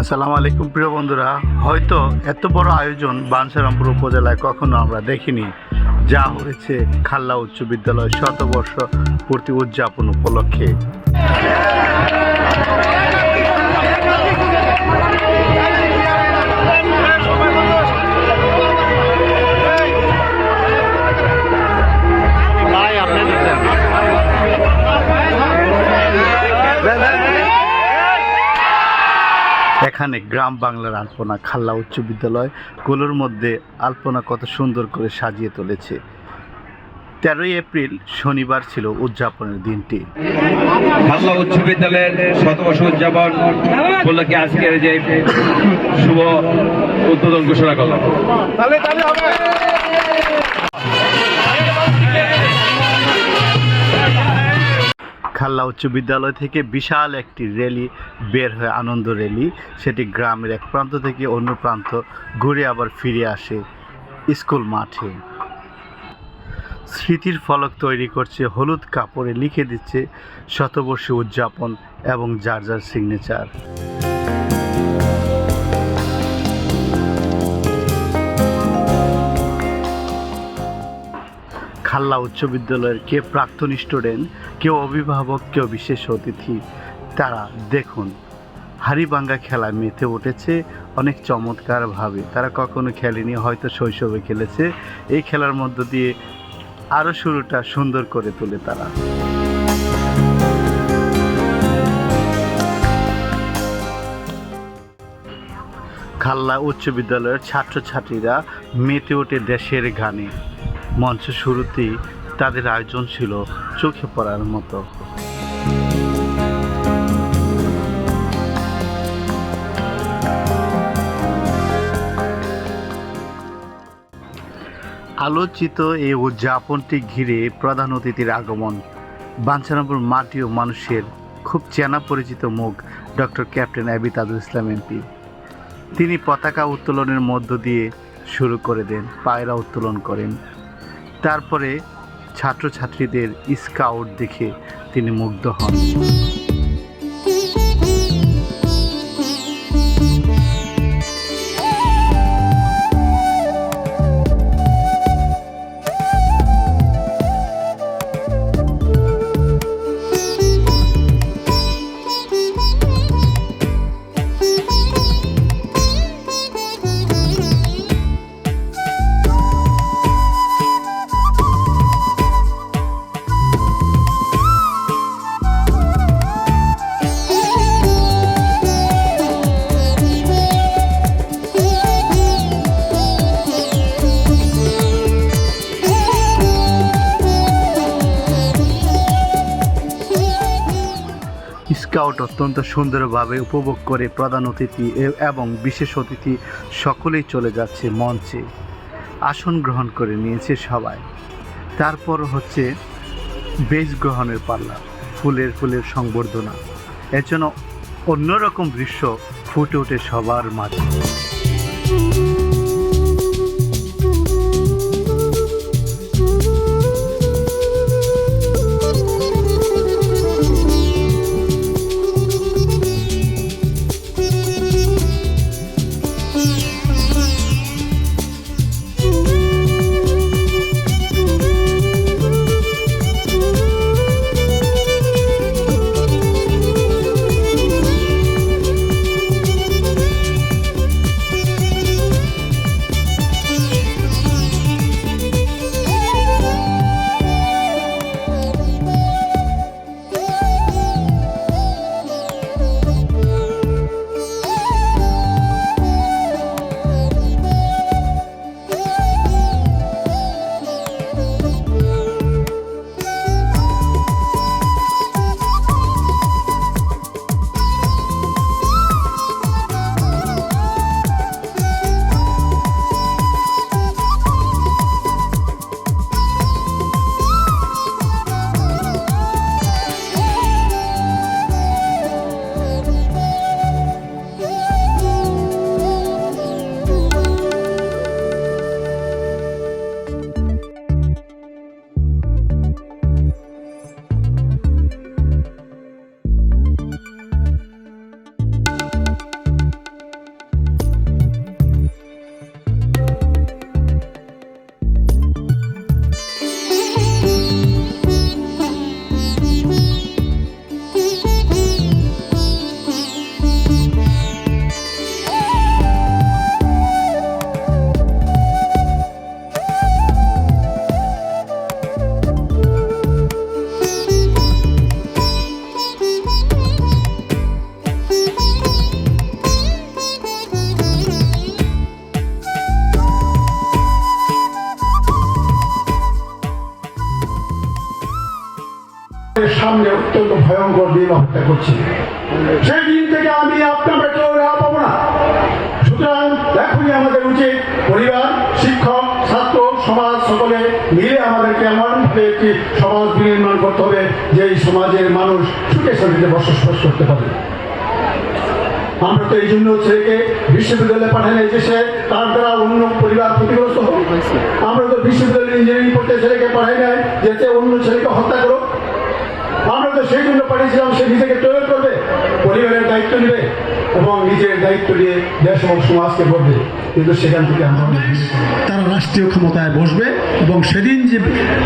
আসসালামু আলাইকুম প্রিয় বন্ধুরা। হয়তো এত বড় আয়োজন বানসারামপুর উপজেলায় কখনো আমরা দেখিনি। যা হয়েছে খাল্লা উচ্চ বিদ্যালয় শতবর্ষ পূর্তি উদযাপন উপলক্ষে। এখানে গ্রাম বাংলার আলপনা খাল্লা উচ্চ বিদ্যালয়গুলোর মধ্যে আলপনা কত সুন্দর করে সাজিয়ে তুলেছে। তেরোই এপ্রিল শনিবার ছিল উদযাপনের দিনটি। খাল্লা উচ্চ বিদ্যালয়ের শতবর্ষ উদযাপন উপলক্ষে আজকের যে শুভ উদ্বোধন ঘোষণা করলাম। খাল্লা উচ্চ বিদ্যালয় থেকে বিশাল একটি র্যালি বের হয়, আনন্দ র্যালি। সেটি গ্রামের এক প্রান্ত থেকে অন্য প্রান্ত ঘুরে আবার ফিরে আসে স্কুল মাঠে। স্মৃতির ফলক তৈরি করছে হলুদ কাপড়ে লিখে দিচ্ছে শতবর্ষী উদযাপন এবং যার যার সিগনেচার খাল্লা উচ্চ বিদ্যালয়ের কে প্রাক্তন স্টুডেন্ট কেউ অভিভাবক কেউ বিশেষ অতিথি, তারা দেখুন। হাড়িভাঙ্গা খেলা মেতে উঠেছে অনেক চমৎকারভাবে। তারা কখনো খেলেনি, হয়তো শৈশবে খেলেছে। এই খেলার মধ্য দিয়ে আরও শুরুটা সুন্দর করে তোলে তারা। খাল্লা উচ্চ বিদ্যালয়ের ছাত্রছাত্রীরা মেতে ওঠে দেশের গানে। মঞ্চ শুরুতেই তাদের আয়োজন ছিল চোখে পড়ার মতো। আলোচিত এই উদযাপনটি ঘিরে প্রধান অতিথির আগমন। বাঞ্ছারামপুর মাটি ও মানুষের খুব চেনা পরিচিত মুখ doctor captain AB Tajul Islam MP. তিনি পতাকা উত্তোলনের মধ্য দিয়ে শুরু করে দেন, পায়রা উত্তোলন করেন। তারপরে ছাত্রছাত্রীদের স্কাউট দেখে তিনি মুগ্ধ হন। স্কাউট অত্যন্ত সুন্দরভাবে উপভোগ করে প্রধান অতিথি এবং বিশেষ অতিথি সকলেই চলে যাচ্ছে মঞ্চে। আসন গ্রহণ করে নিয়েছে সবাই। তারপর হচ্ছে বেশ গ্রহণের পাল্লা, ফুলের ফুলের সংবর্ধনা। এর জন্য অন্যরকম দৃশ্য ফুটে ওঠে সবার মাঝে। সামনে অত্যন্ত ভয়ঙ্কর দিন অপেক্ষা করছে। সেই দিন থেকে আমি আপনারা কেউ রেহা পাবো না। সুতরাং এখনই আমাদের উচিত পরিবার, শিক্ষক, ছাত্র, সমাজ সকলে মিলে আমাদেরকে এমনভাবে একটি সমাজ বিনির্মাণ করতে হবে যে এই সমাজের মানুষ সুখে শান্তিতে বসবাস করতে পারে। আমরা তো এই জন্য ছেলেকে বিশ্ববিদ্যালয়ে নাই যে তার দ্বারা অন্য পরিবার ক্ষতিগ্রস্ত হোক। আমরা তো বিশ্ববিদ্যালয়ে ইঞ্জিনিয়ারিং পড়তে ছেলেকে পাঠাই নাই, যাতে অন্য ছেলেকে হত্যা করো আমরা তো সেই জন্য পাঠিয়েছিলাম সে নিজেকে তৈরি করবে পরিবারের দায়িত্ব নেবে এবং নিজের দায়িত্ব নিয়ে দেশ এবং সমাজকে করবে কিন্তু সেখান থেকে আমরা। তারা রাষ্ট্রীয় ক্ষমতায় বসবে এবং সেদিন যে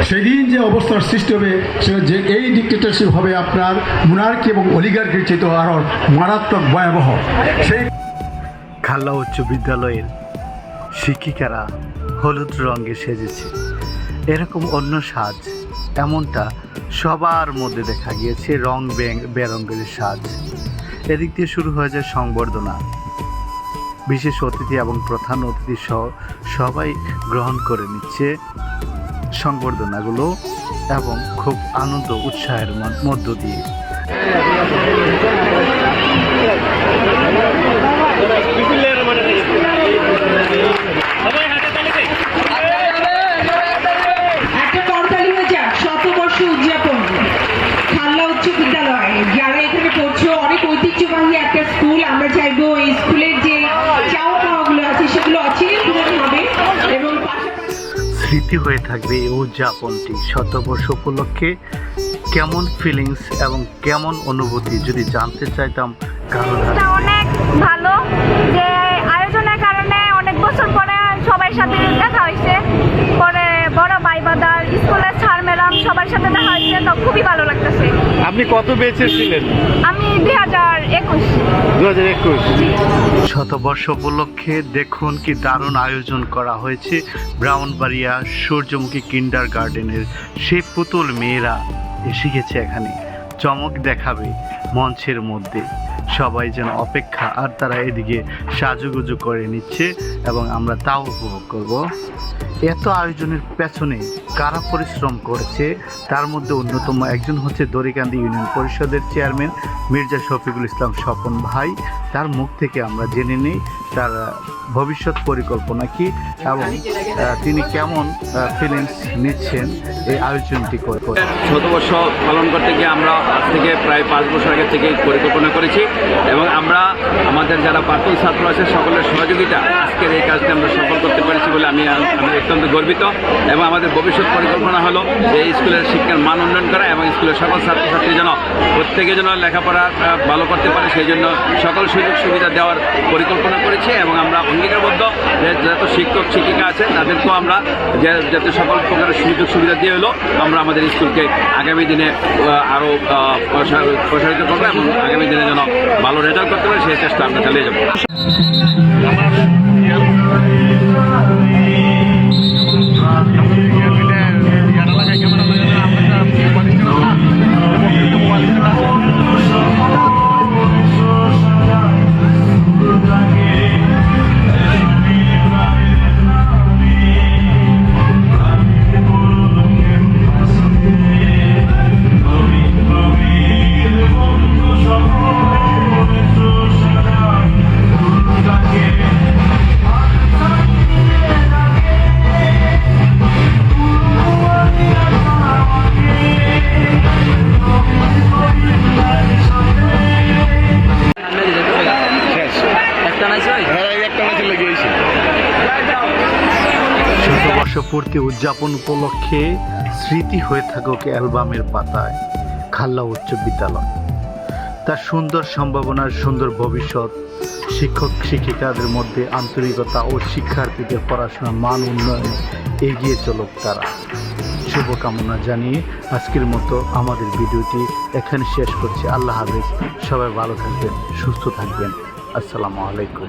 সেদিন যে অবস্থার সৃষ্টি হবে সেটা যে এই ডিক্টেটরশিপ হবে আপনার মুনার্কি এবং অলিগার্কির চেত আরও মারাত্মক ভয়াবহ। সেই খাল্লা উচ্চ বিদ্যালয়ের শিক্ষিকারা হলুদ রঙে সেজেছে। এরকম অন্য সাজ এমনটা সবার মধ্যে দেখা গিয়েছে রং বেং- বেরঙের সাজ। এদিক দিয়ে শুরু হয়ে যায় সংবর্ধনা। বিশেষ অতিথি এবং প্রধান অতিথি সহ সবাই গ্রহণ করে নিচ্ছে সংবর্ধনাগুলো এবং খুব আনন্দ উৎসাহের মধ্য দিয়ে একটা করতালি হয়ে যাক শতবর্ষ উদযাপন খাল্লা উচ্চ বিদ্যালয় যারা এখানে পড়ছো অনেক ঐতিহ্যবাহী একটা স্কুল আমরা চাইব এই স্কুলের যে চাওয়া পাওয়াগুলো আছে সেগুলো অচিরেই পূরণ হবে এবং পাশাপাশি স্মৃতি হয়ে থাকবে এই উদযাপনটি শতবর্ষ উপলক্ষে। কেমন ফিলিংস এবং কেমন অনুভূতি যদি জানতে চাইতাম অনেক ভালো যে আয়োজনের কারণে অনেক বছর পরে সবার সাথে দেখা হয়েছে। পরে বড় ভাই স্কুলের স্যার সবার সাথে দেখা হয়েছে, তো খুবই আপনি কত বেঁচে ছিলেন আমি দুই হাজার একুশ। দু হাজার একুশ। শতবর্ষ উপলক্ষে দেখুন কি দারুণ আয়োজন করা হয়েছে ব্রাউনবাড়িয়া সূর্যমুখী কিন্ডার গার্ডেনের। সেই পুতুল মেয়েরা এসে গেছে এখানে। চমক দেখাবে মঞ্চের মধ্যে। সবাই যেন অপেক্ষা আর তারা এদিকে সাজুগুজু করে নিচ্ছে এবং আমরা তাও উপভোগ করব। এত আয়োজনের পেছনে কারা পরিশ্রম করেছে, তার মধ্যে অন্যতম একজন হচ্ছে দরিকান্দি ইউনিয়ন পরিষদের চেয়ারম্যান মির্জা শফিকুল ইসলাম স্বপন ভাই তার মুখ থেকে আমরা জেনে নিই, তার ভবিষ্যৎ পরিকল্পনা কি এবং তিনি কেমন ফিলিংস নিচ্ছেন এই আয়োজনটি করে। শতবর্ষ পালন করতে গিয়ে আমরা আজ থেকে প্রায় পাঁচ বছর আগে থেকে পরিকল্পনা করেছি এবং আমরা, আমাদের যারা প্রাক্তন ছাত্র আছে, সকলের সহযোগিতা আজকের এই কাজটি আমরা সফল করতে পেরেছি বলে আমি আমি অত্যন্ত গর্বিত এবং আমাদের ভবিষ্যৎ পরিকল্পনা হলো যে এই স্কুলের শিক্ষার মান উন্নয়ন করা এবং স্কুলের সকল ছাত্রছাত্রী যেন প্রত্যেকে যেন লেখাপড়া ভালো করতে পারে সেই জন্য সকল সুযোগ সুবিধা দেওয়ার পরিকল্পনা করেছি এবং আমরা অঙ্গীকারবদ্ধ যে যত শিক্ষক শিক্ষিকা আছে তাদেরকেও আমরা যে যাতে সকল প্রকারের সুযোগ সুবিধা দিয়ে হলো আমরা আমাদের স্কুলকে আগামী দিনে আহ, আরও আহ, প্রসার- প্রসারিত করব এবং আগামী দিনে যেন ভালো রেজাল্ট করতে পারে সেই চেষ্টা আমরা চালিয়ে যাব। শতবর্ষ পূর্তি উদযাপন উপলক্ষে স্মৃতি হয়ে থাকুক অ্যালবামের পাতায়, খাল্লা উচ্চ বিদ্যালয়। তার সুন্দর সম্ভাবনার সুন্দর ভবিষ্যৎ, শিক্ষক শিক্ষিকাদের মধ্যে আন্তরিকতা ও শিক্ষার্থীদের পড়াশোনার মান উন্নয়নে এগিয়ে চলুক তারা। শুভকামনা জানিয়ে আজকের মতো আমাদের ভিডিওটি এখানে শেষ করছি। আল্লাহ হাফেজ, সবাই ভালো থাকবেন, সুস্থ থাকবেন। আসসালামু আলাইকুম।